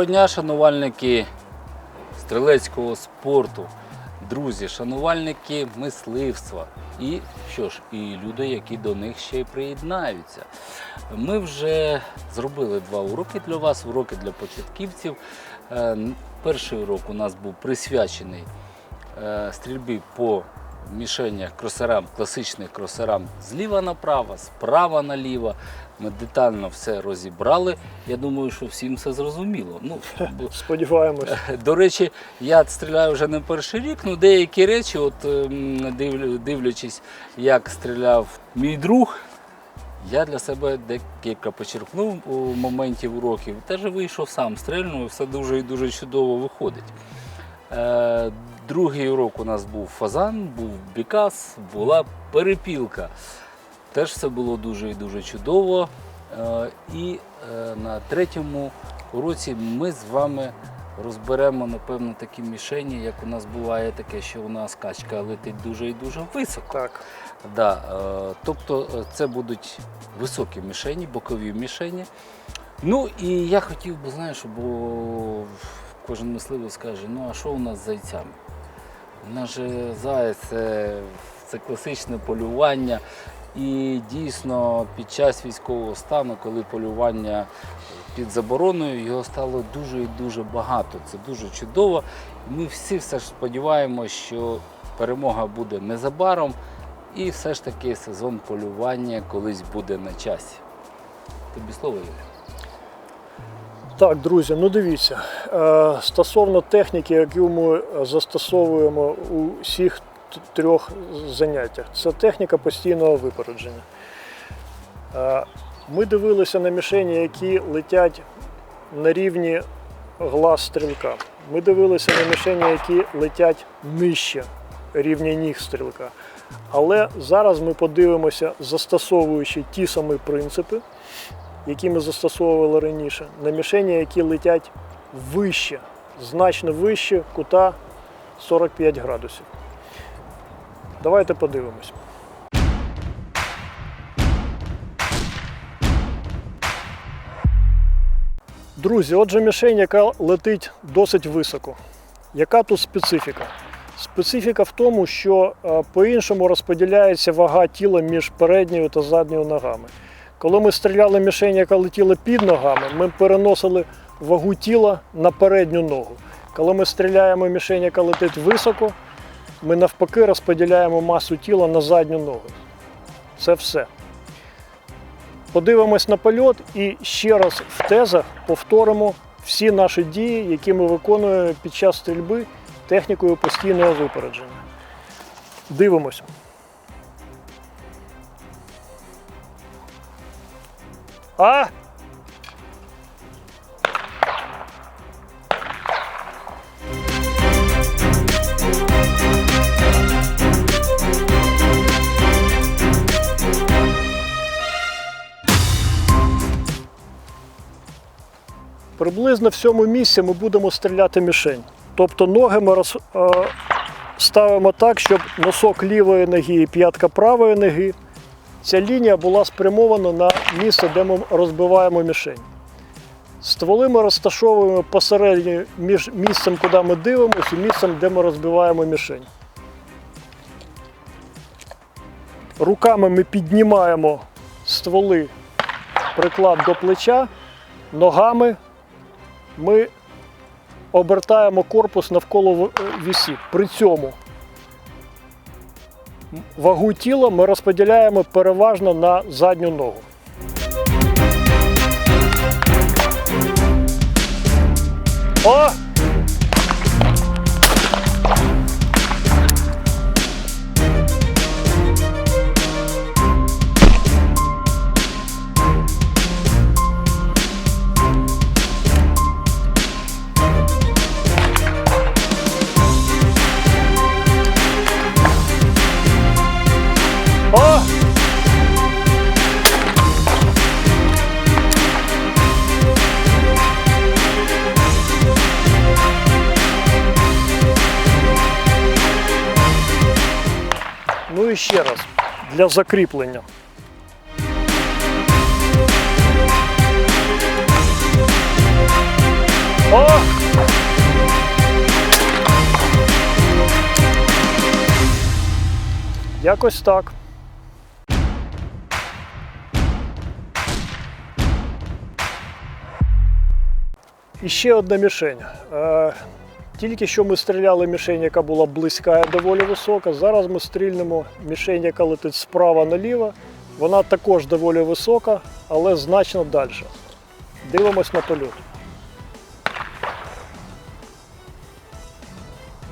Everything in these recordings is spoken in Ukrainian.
Доброго дня, шанувальники стрілецького спорту, друзі, шанувальники мисливства і що ж, і люди, які до них ще й приєднаються. Ми вже зробили два уроки для вас, уроки для початківців. Е, Перший урок у нас був присвячений е, стрільбі по мішенях кросерам, класичних кросерам зліва направо, справа наліво. Ми детально все розібрали. Я думаю, що всім все зрозуміло. Ну, Сподіваємось. до речі, я стріляю вже не перший рік, ну деякі речі, от ем, дивлячись, як стріляв мій друг, я для себе декілька почерпнув у моменті уроків. Теж вийшов сам, стрельнув, все дуже і дуже чудово виходить. Другий урок у нас був фазан, був бікас, була перепілка. Теж все було дуже і дуже чудово. Е, І е, на третьому уроці ми з вами розберемо, напевно, такі мішені, як у нас буває таке, що у нас качка летить дуже і дуже високо. Так. Да, е, тобто це будуть високі мішені, бокові мішені. Ну і я хотів би, знаєш, бо кожен мисливець скаже, ну а що у нас з зайцями? Же заяць це, це класичне полювання. І дійсно під час військового стану, коли полювання під забороною, його стало дуже і дуже багато. Це дуже чудово. Ми всі все ж сподіваємося, що перемога буде незабаром. І все ж таки сезон полювання колись буде на часі. Тобі слово Юрій. Так, друзі, ну дивіться. Е, Стосовно техніки, яку ми застосовуємо у всіх трьох заняттях, це техніка постійного випередження. Е, Ми дивилися на мішені, які летять на рівні глаз стрілка. Ми дивилися на мішені, які летять нижче рівня ніг стрілка. Але зараз ми подивимося, застосовуючи ті самі принципи, які ми застосовували раніше, на мішені, які летять вище, значно вище кута 45 градусів. Давайте подивимось. Друзі, отже, мішень, яка летить досить високо. Яка тут специфіка? Специфіка в тому, що е, по-іншому розподіляється вага тіла між передньою та задньою ногами. Коли ми стріляли мішень, яка летіла під ногами, ми переносили вагу тіла на передню ногу. Коли ми стріляємо мішень, яка летить високо, ми навпаки розподіляємо масу тіла на задню ногу. Це все. Подивимось на польот і ще раз в тезах повторимо всі наші дії, які ми виконуємо під час стрільби технікою постійного випередження. Дивимось. А! Приблизно в цьому місці ми будемо стріляти мішень. Тобто ноги ми роз, е, ставимо так, щоб носок лівої ноги і п'ятка правої ноги. Ця лінія була спрямована на місце, де ми розбиваємо мішень. Стволи ми розташовуємо посередині між місцем, куди ми дивимося, і місцем, де ми розбиваємо мішень. Руками ми піднімаємо стволи приклад до плеча, ногами ми обертаємо корпус навколо вісі. При цьому вагу тіла ми розподіляємо переважно на задню ногу. О! Ще раз для закріплення. О! Якось так. І ще одна мішень. Тільки що ми стріляли мішень, яка була близька і доволі висока. Зараз ми стрільнемо мішень, яка летить справа наліво. Вона також доволі висока, але значно далі. Дивимось на польот.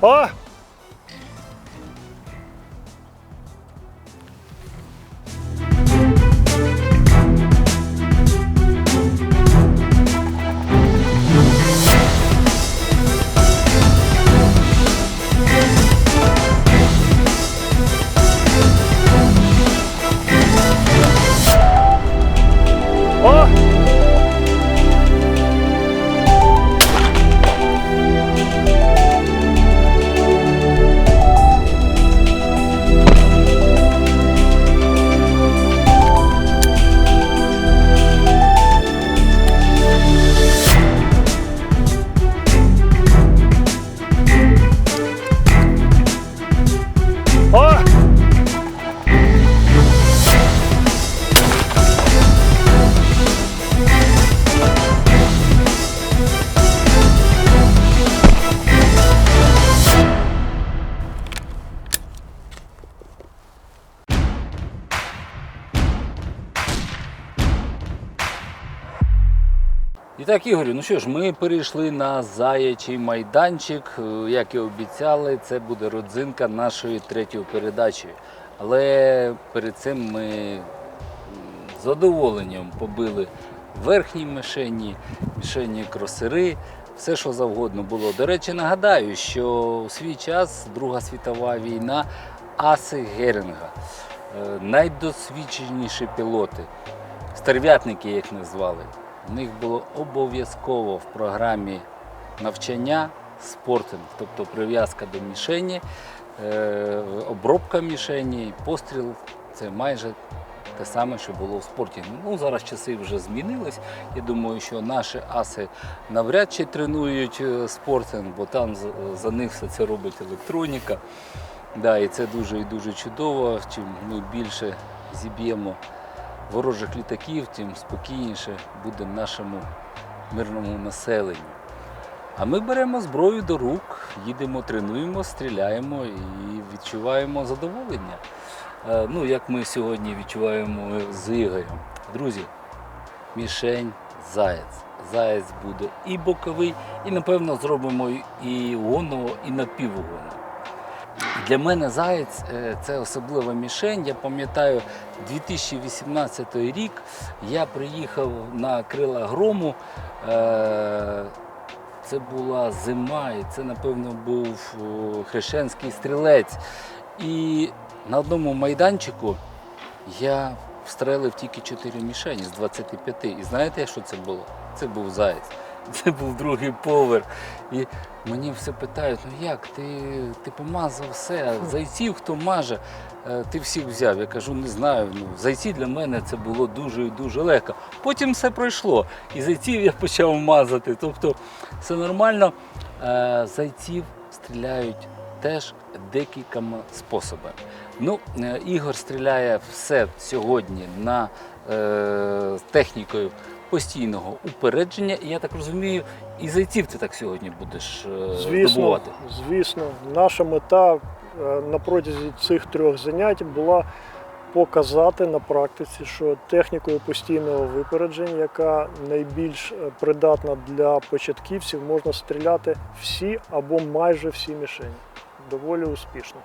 А! І так, Ігорю, ну що ж, ми перейшли на заячий майданчик. Е, Як і обіцяли, це буде родзинка нашої третьої передачі. Але перед цим ми з задоволенням побили верхні мишені, мішені кросери, все що завгодно було. До речі, нагадаю, що у свій час Друга світова війна Аси Герінга, е, найдосвідченіші пілоти, стерв'ятники, як назвали. У них було обов'язково в програмі навчання спортинг, тобто прив'язка до мішені, е, обробка мішені, постріл це майже те саме, що було в спорті. Ну, зараз часи вже змінились. Я думаю, що наші аси навряд чи тренують е, спортинг, бо там за- них все це робить електроніка. Да, і це дуже і дуже чудово. Чим ми більше зіб'ємо ворожих літаків, тим спокійніше буде нашому мирному населенню. А ми беремо зброю до рук, їдемо, тренуємо, стріляємо і відчуваємо задоволення. Е, Ну, як ми сьогодні відчуваємо з Ігорем. Друзі, мішень заєць. Заєць буде і боковий, і напевно зробимо і гоново, і напівгоново. Для мене Заєць е, це особлива мішень. Я пам'ятаю 2018 рік. Я приїхав на крила грому. Е, Це була зима, і це, напевно, був хрещенський стрілець. І на одному майданчику я встрелив тільки 4 мішені з 25. І знаєте, що це було? Це був заєць. Це був другий поверх. І мені все питають, ну як, ти, ти помазав все, зайців хто маже, Е, ти всіх взяв. Я кажу, не знаю. Ну, зайці для мене це було дуже і дуже легко. Потім все пройшло. І зайців я почав мазати. Тобто все нормально. Е, Зайців стріляють теж декількома способами. Ну, е, Ігор стріляє все сьогодні на е, технікою постійного упередження. І я так розумію, і зайців ти так сьогодні будеш е, Звісно, здобувати. звісно, наша мета е, на протязі цих трьох занять була показати на практиці, що технікою постійного випередження, яка найбільш е, придатна для початківців, можна стріляти всі або майже всі мішені. Доволі успішно.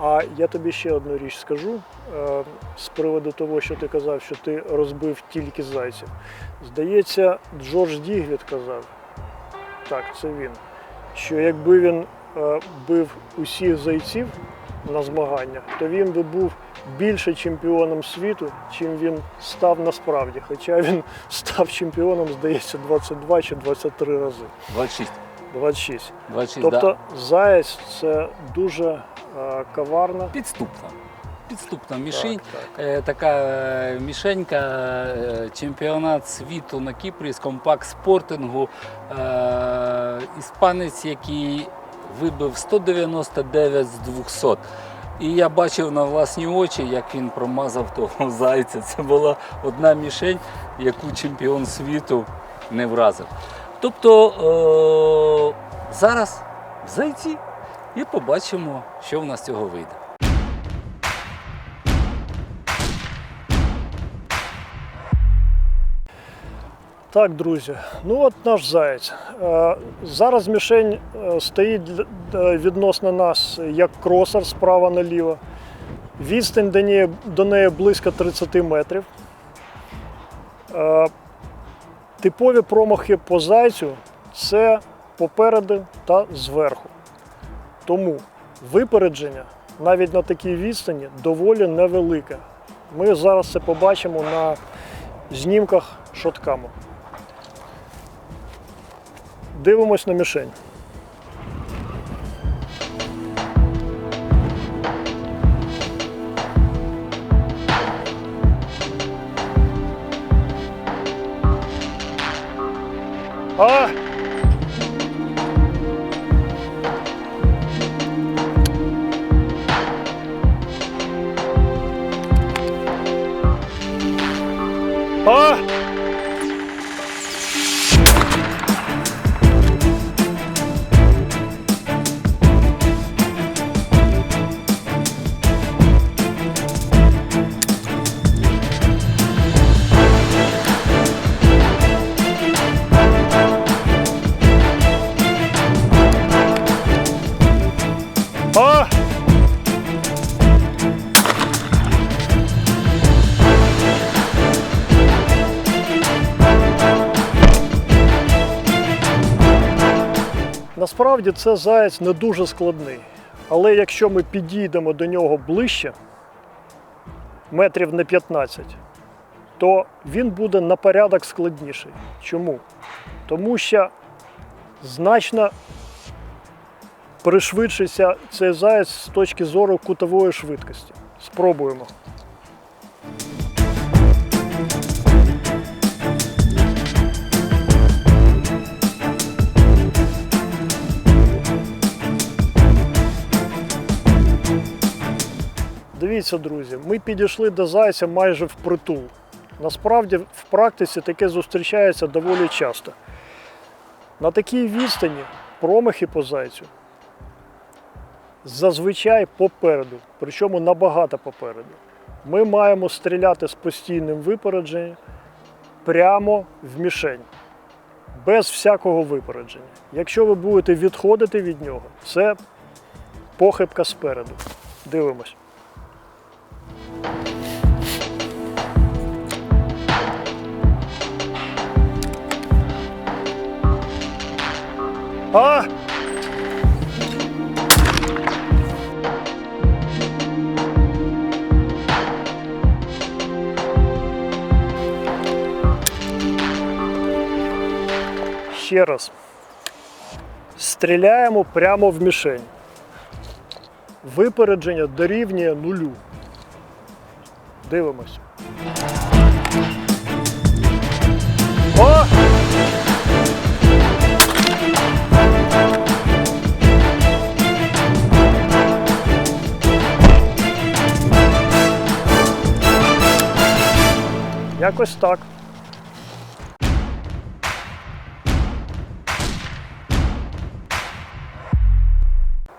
А я тобі ще одну річ скажу е, з приводу того, що ти казав, що ти розбив тільки зайців. Здається, Джордж Дігліт казав, так, це він, що якби він е, бив усіх зайців на змаганнях, то він би був більше чемпіоном світу, чим він став насправді. Хоча він став чемпіоном, здається, 22 чи 23 рази. 26. 26. 26, Тобто да. заєць це дуже коварна Підступно. підступна мішень. Так, Е, Така е, мішенька, е, чемпіонат світу на Кіпрі з компакт спортингу. Іспанець, який вибив 199 з 200. І я бачив на власні очі, як він промазав того зайця. Це була одна мішень, яку чемпіон світу не вразив. Тобто зараз в зайці і побачимо, що в нас цього вийде. Так, друзі, ну от наш заєць. Е, Зараз мішень е, стоїть е, відносно нас як кросер справа наліво. Відстань до неї, близько 30 метрів. Типові промахи по зайцю це попереду та зверху. Тому випередження навіть на такій відстані доволі невелике. Ми зараз це побачимо на знімках шоткаму. Дивимось на мішень. А! А! Насправді це заєць не дуже складний. Але якщо ми підійдемо до нього ближче, метрів на 15, то він буде на порядок складніший. Чому? Тому що значно пришвидшиться цей заяць з точки зору кутової швидкості. Спробуємо. Дивіться, друзі, ми підійшли до зайця майже впритул. Насправді в практиці таке зустрічається доволі часто. На такій відстані промахи по зайцю зазвичай попереду, причому набагато попереду. Ми маємо стріляти з постійним випередженням прямо в мішень, без всякого випередження. Якщо ви будете відходити від нього, це похибка спереду. Дивимось. А! Ще раз. Стріляємо прямо в мішень. Випередження дорівнює нулю. Дивимось. О! Якось так.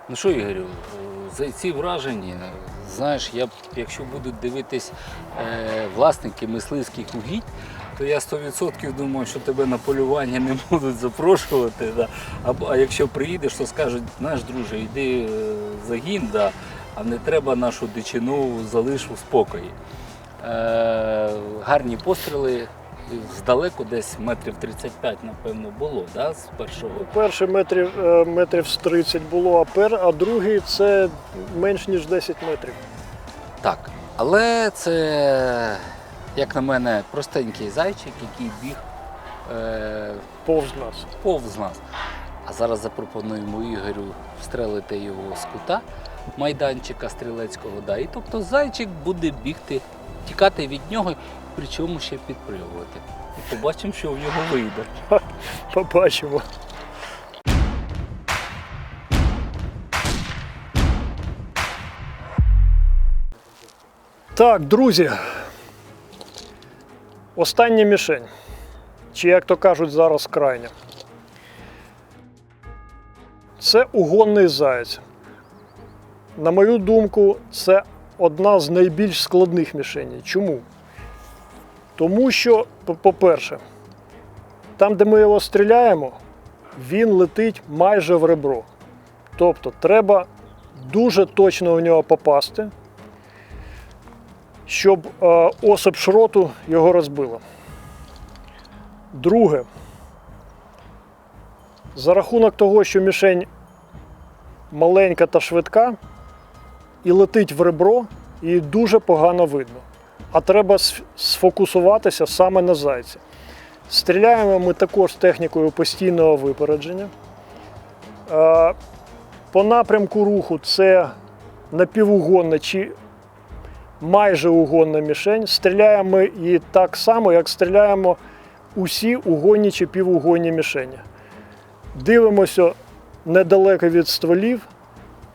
Ну що, Ігорю, за ці враження, знаєш, я якщо будуть дивитись е, власники мисливських угідь, то я 100% думаю, що тебе на полювання не будуть запрошувати. Да. А, а якщо приїдеш, то скажуть, знаєш, друже, йди е, в загін, да, а не треба нашу дичину залиш у спокої. Е, гарні постріли. Здалеку десь метрів 35, напевно, було, да, з першого. Перший метрів, е, метрів з 30 було, а, пер, а другий це менш ніж 10 метрів. Так, але це, як на мене, простенький зайчик, який біг е, Повз нас. повз нас. А зараз запропонуємо Ігорю встрелити його з кута майданчика стрілецького. Да. І тобто зайчик буде бігти, тікати від нього, причому ще підпригувати. І побачимо, що в нього вийде. Побачимо. Так, друзі. Остання мішень. Чи, як то кажуть, зараз крайня. Це угонний заяць. На мою думку, це одна з найбільш складних мішеней. Чому? Тому що, по- по-перше, там, де ми його стріляємо, він летить майже в ребро. Тобто треба дуже точно в нього попасти, щоб е, осип шроту його розбила. Друге, за рахунок того, що мішень маленька та швидка і летить в ребро, її дуже погано видно. А треба сфокусуватися саме на зайці. Стріляємо ми також технікою постійного випередження. По напрямку руху це напівугонна чи майже угонна мішень. Стріляємо її так само, як стріляємо усі угонні чи півугонні мішені. Дивимося недалеко від стволів,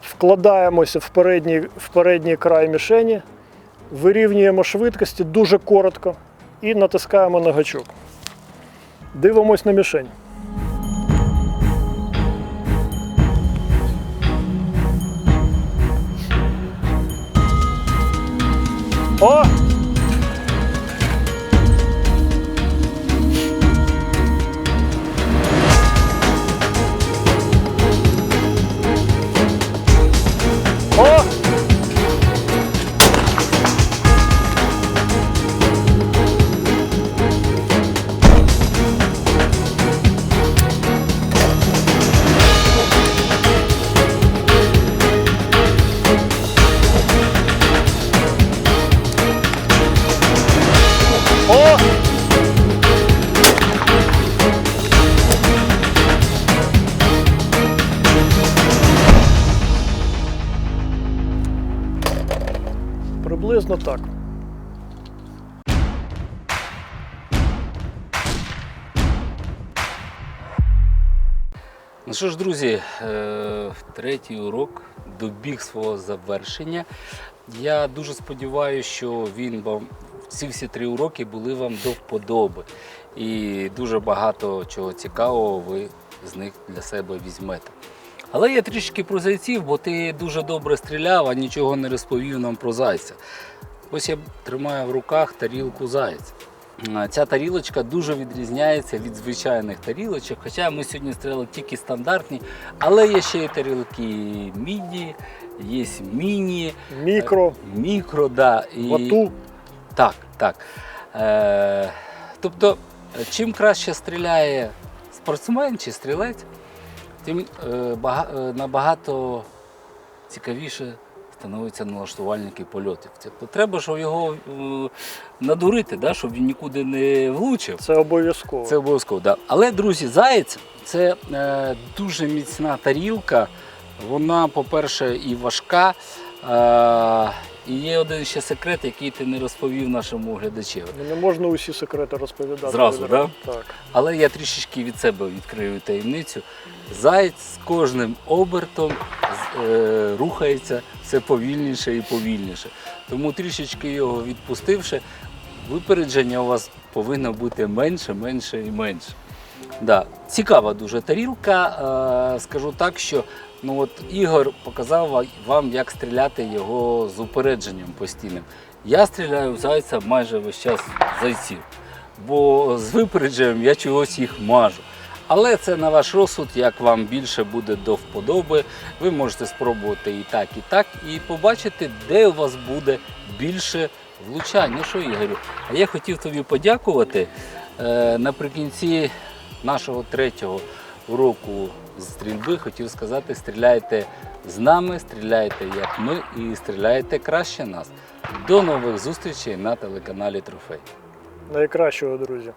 вкладаємося в передній, в передній край мішені, вирівнюємо швидкості дуже коротко і натискаємо на гачок. Дивимось на мішень. О! Приблизно так. Ну що ж, друзі, е, третій урок добіг свого завершення. Я дуже сподіваюся, що він вам ці всі три уроки були вам до вподоби. І дуже багато чого цікавого ви з них для себе візьмете. Але я трішки про зайців, бо ти дуже добре стріляв, а нічого не розповів нам про зайця. Ось я тримаю в руках тарілку зайця. Ця тарілочка дуже відрізняється від звичайних тарілочок. Хоча ми сьогодні стріляли тільки стандартні, але є ще й тарілки міді, є міні, Мікро, мікро, да, і... вату. Так, так. Е, тобто, е, чим краще стріляє спортсмен чи стрілець, тим е, е, набагато цікавіше становиться налаштувальники польотів. Тобто треба, щоб його е, надурити, да, щоб він нікуди не влучив. Це обов'язково. Це обов'язково, да. Але, друзі, заєць це е, дуже міцна тарілка. Вона, по-перше, і важка. Е, і є один ще секрет, який ти не розповів нашому глядачеві. Ну, Не можна усі секрети розповідати. Зразу, відразу. Так. Але я трішечки від себе відкрию таємницю. Заєць з кожним обертом е, рухається все повільніше і повільніше. Тому трішечки його відпустивши, випередження у вас повинно бути менше, менше і менше. Да. Цікава дуже тарілка. Е, скажу так, що ну от Ігор показав вам, як стріляти його з упередженням постійним. Я стріляю в зайця майже весь час зайців, бо з випередженням я чогось їх мажу. Але це на ваш розсуд, як вам більше буде до вподоби. Ви можете спробувати і так, і так, і побачити, де у вас буде більше влучань. Ну що, Ігорю, а я хотів тобі подякувати. Е, наприкінці нашого третього уроку з стрільби хотів сказати: стріляйте з нами, стріляйте як ми і стріляйте краще нас. До нових зустрічей на телеканалі Трофей. Найкращого, друзі.